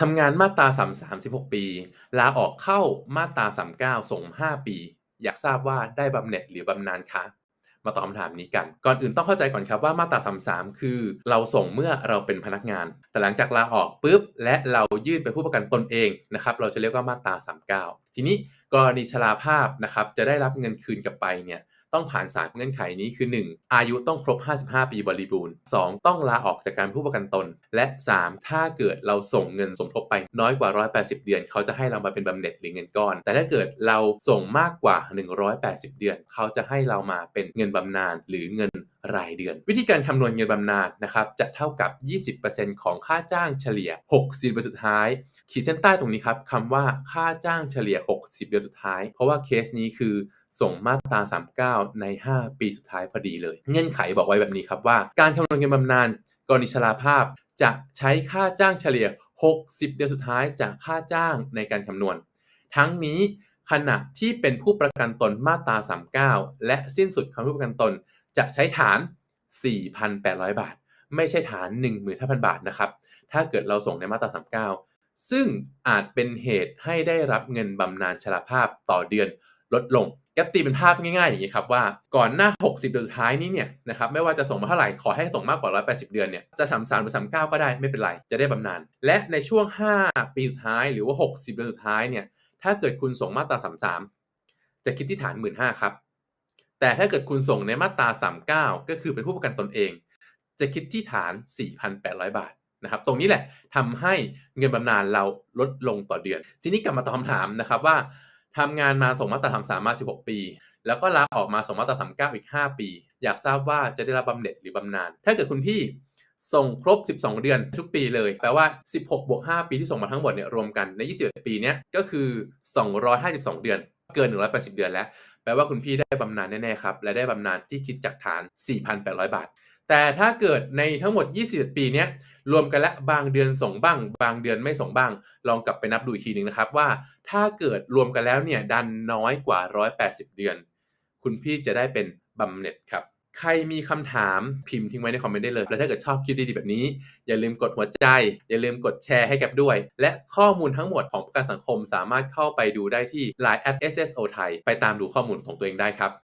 ทำงานมาตรา3 36 ปี ลาออกเข้ามาตรา39 ส่ง 5 ปี อยากทราบว่าได้บำเหน็จหรือบำนาญคะมาตอบคำถามนี้กัน ก่อนอื่นต้องเข้าใจก่อนครับว่ามาตรา33 คือ เราส่งเมื่อเราเป็นพนักงาน แต่หลังจากลาออกปุ๊บ และเรายื่นเป็นผู้ประกันตนเองนะครับ เราจะเรียกว่ามาตรา39 ทีนี้กรณีชราภาพนะครับ จะได้รับเงินคืนกลับไปเนี่ย ต้องผ่าน 3 เงื่อนไขนี้คือ 1. อายุต้องครบ 55 ปีบริบูรณ์ 2. ต้องลาออกจากการผู้ประกันตน และ 3. ถ้าเกิดเราส่งเงินสมทบไปน้อยกว่า 180 เดือน เขาจะให้เรามาเป็นบำเหน็จหรือเงินก้อน แต่ถ้าเกิดเราส่งมากกว่า 180 เดือน เขาจะให้เรามาเป็นเงินบำนาญหรือเงินรายเดือน วิธีการคำนวณเงินบำนาญนะครับจะเท่ากับ 20%ของค่าจ้างเฉลี่ย 60 เดือนสุดท้าย ขีดเส้นใต้ตรงนี้ครับคำว่าค่าจ้างเฉลี่ย 60 เดือนสุดท้าย เพราะว่าเคสนี้คือ ส่งมาตรา 39 ใน 5 ปีสุดท้ายพอดีเลย เงื่อนไขบอกไว้แบบนี้ครับว่า การคำนวณเงินบำนาญกรณีชราภาพจะใช้ค่าจ้างเฉลี่ย 60 เดือนสุดท้ายจากค่าจ้างในการคำนวณ ทั้งนี้ขณะที่เป็นผู้ประกันตนมาตรา 39 และสิ้นสุดคำผู้ประกันตน จะใช้ฐาน 4,800 บาท ไม่ใช่ฐาน 15,000 บาทนะครับ ถ้าเกิดเราส่งในมาตรา 39 ซึ่งอาจเป็นเหตุให้ได้รับเงินบำนาญชราภาพต่อเดือนลดลง แกตีเป็นภาพง่ายๆอย่างนี้ครับว่าก่อนหน้า 60 เดือนสุดท้ายนี้เนี่ยนะครับไม่ว่าจะส่งมาเท่าไหร่ขอให้ส่งมากกว่า 180 เดือนเนี่ยจะ33หรือ39ก็ได้ไม่เป็นไร จะได้บำนาญและในช่วง 5 ปีสุดท้ายหรือว่า 60 เดือนสุดท้ายเนี่ยถ้าเกิดคุณส่งมาตรา33 จะคิดที่ฐาน 15,000ครับแต่ถ้าเกิดคุณส่งในมาตรา39 ก็คือเป็นผู้ประกันตนเอง จะคิดที่ฐาน 4,800 บาทนะครับตรงนี้แหละทำให้เงินบำนาญเราลดลงต่อเดือน ทีนี้กลับมาตอบคำถามนะครับว่า ทำงานมาส่งมาตรา33มา16ปี แล้วก็ลาออกมาส่งมาตรา39อีก5ปี อยากทราบว่าจะได้รับบำเหน็จหรือบำนาญถ้าเกิดคุณพี่ส่งครบ 12 เดือนทุกปีเลย แปลว่า 16 บวก 5 ปีที่ส่งมาทั้งหมดเนี่ยรวมกันใน 21 ปีเนี้ยก็คือ 252 เดือน เกิน 180 เดือนแล้ว แปลว่าคุณพี่ได้บำนาญแน่ๆครับ และได้บำนาญที่คิดจากฐาน 4,800 บาท แต่ถ้าเกิดในทั้งหมด 21 ปีเนี้ย รวมกันและบางเดือนส่งบ้าง บางเดือนไม่ส่งบ้าง ลองกลับไปนับดูอีกทีหนึ่งนะครับว่าถ้าเกิดรวมกันแล้วเนี่ยดันน้อยกว่า 180 เดือน คุณพี่จะได้เป็นบำเหน็จครับ ใครมีคำถามพิมพ์ทิ้งไว้ในคอมเมนต์ได้เลย และถ้าเกิดชอบคลิปดีๆแบบนี้ อย่าลืมกดหัวใจ อย่าลืมกดแชร์ให้กับด้วย และข้อมูลทั้งหมดของประกันสังคมสามารถเข้าไปดูได้ที่ Line at SSO ไทยไปตามดูข้อมูลของตัวเองได้ครับ